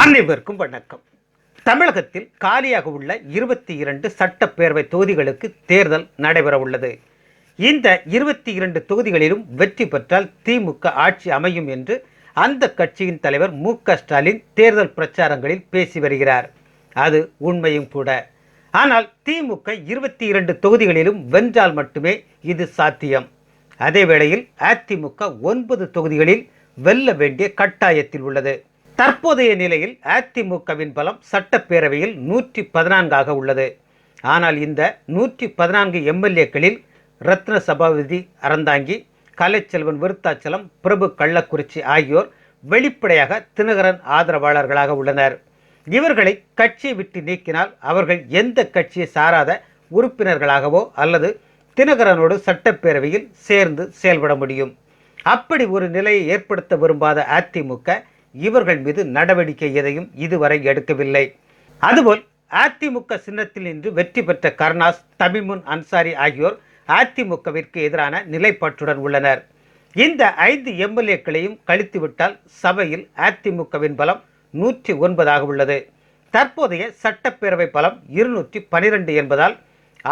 அனைவருக்கும் வணக்கம். தமிழகத்தில் காலியாக உள்ள இருபத்தி இரண்டு சட்டப்பேரவை தொகுதிகளுக்கு தேர்தல் நடைபெற உள்ளது. இந்த இருபத்தி இரண்டு தொகுதிகளிலும் வெற்றி பெற்றால் திமுக ஆட்சி அமையும் என்று அந்த கட்சியின் தலைவர் மு க ஸ்டாலின் தேர்தல் பிரச்சாரங்களில் பேசி வருகிறார். அது உண்மையும் கூட. ஆனால் திமுக இருபத்தி இரண்டு தொகுதிகளிலும் வென்றால் மட்டுமே இது சாத்தியம். அதே வேளையில் அதிமுக ஒன்பது தொகுதிகளில் வெல்ல வேண்டிய கட்டாயத்தில் உள்ளது. தற்போதைய நிலையில் அதிமுகவின் பலம் சட்டப்பேரவையில் நூற்றி பதினான்காக உள்ளது. ஆனால் இந்த நூற்றி பதினான்கு எம்எல்ஏக்களில் ரத்ன சபாபதி அறந்தாங்கி கலைச்செல்வன் விருத்தாச்சலம் பிரபு கள்ளக்குறிச்சி ஆகியோர் வெளிப்படையாக தினகரன் ஆதரவாளர்களாக உள்ளனர். இவர்களை கட்சியை விட்டு நீக்கினால் அவர்கள் எந்த கட்சியை சாராத உறுப்பினர்களாகவோ அல்லது தினகரனோடு சட்டப்பேரவையில் சேர்ந்து செயல்பட முடியும். அப்படி ஒரு நிலையை ஏற்படுத்த விரும்பாத அதிமுக இவர்கள் மீது நடவடிக்கை எதையும் இதுவரை எடுக்கவில்லை. அதுபோல் அதிமுக சின்னத்தில் நின்று வெற்றி பெற்ற கருணாஸ் தமிமுன் அன்சாரி ஆகியோர் அதிமுகவிற்கு எதிரான நிலைப்பாட்டுடன் உள்ளனர். இந்த ஐந்து எம்எல்ஏக்களையும் கழித்துவிட்டால் சபையில் அதிமுகவின் பலம் நூற்றி ஒன்பதாக உள்ளது. தற்போதைய சட்டப்பேரவை பலம் இருநூற்றி பனிரெண்டு என்பதால்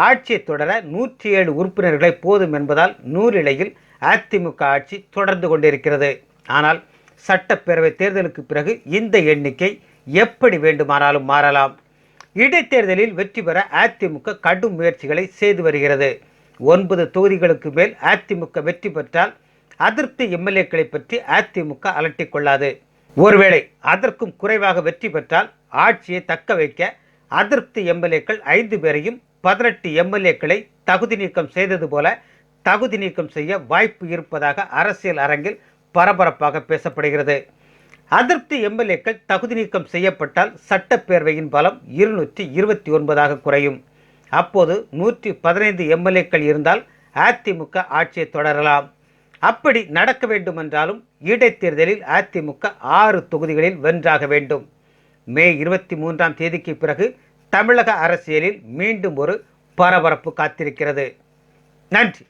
ஆட்சியை தொடர நூற்றி ஏழு உறுப்பினர்களை போதும் என்பதால் நூறிலையில் அதிமுக ஆட்சி தொடர்ந்து கொண்டிருக்கிறது. ஆனால் சட்டப்பேரவை தேர்தலுக்கு பிறகு இந்த எண்ணிக்கை எப்படி வேண்டுமானாலும் மாறலாம். இடைத்தேர்தலில் வெற்றி பெற அதிமுக கடும் முயற்சிகளை செய்து வருகிறது. ஒன்பது தொகுதிகளுக்கு மேல் அதிமுக வெற்றி பெற்றால் அதிருப்தி எம்எல்ஏக்களை பற்றி அதிமுக அலட்டிக் கொள்ளாது. ஒருவேளை அதற்கும் குறைவாக வெற்றி பெற்றால் ஆட்சியை தக்க வைக்க அதிருப்தி எம்எல்ஏக்கள் ஐந்து பேரையும் பதினெட்டு எம்எல்ஏக்களை தகுதி நீக்கம் செய்தது போல தகுதி நீக்கம் செய்ய வாய்ப்பு இருப்பதாக அரசியல் அரங்கில் பரபரப்பாக பேசப்படுகிறது. அதிருப்தி எம்எல்ஏக்கள் தகுதி நீக்கம் செய்யப்பட்டால் சட்டப்பேரவையின் பலம் இருநூற்றி இருபத்தி ஒன்பதாக குறையும். அப்போது நூற்றி பதினைந்து எம்எல்ஏக்கள் இருந்தால் அதிமுக ஆட்சியை தொடரலாம். அப்படி நடக்க வேண்டுமென்றாலும் இடைத்தேர்தலில் அதிமுக ஆறு தொகுதிகளில் வென்றாக வேண்டும். மே இருபத்தி மூன்றாம் தேதிக்கு பிறகு தமிழக அரசியலில் மீண்டும் ஒரு பரபரப்பு காத்திருக்கிறது. நன்றி.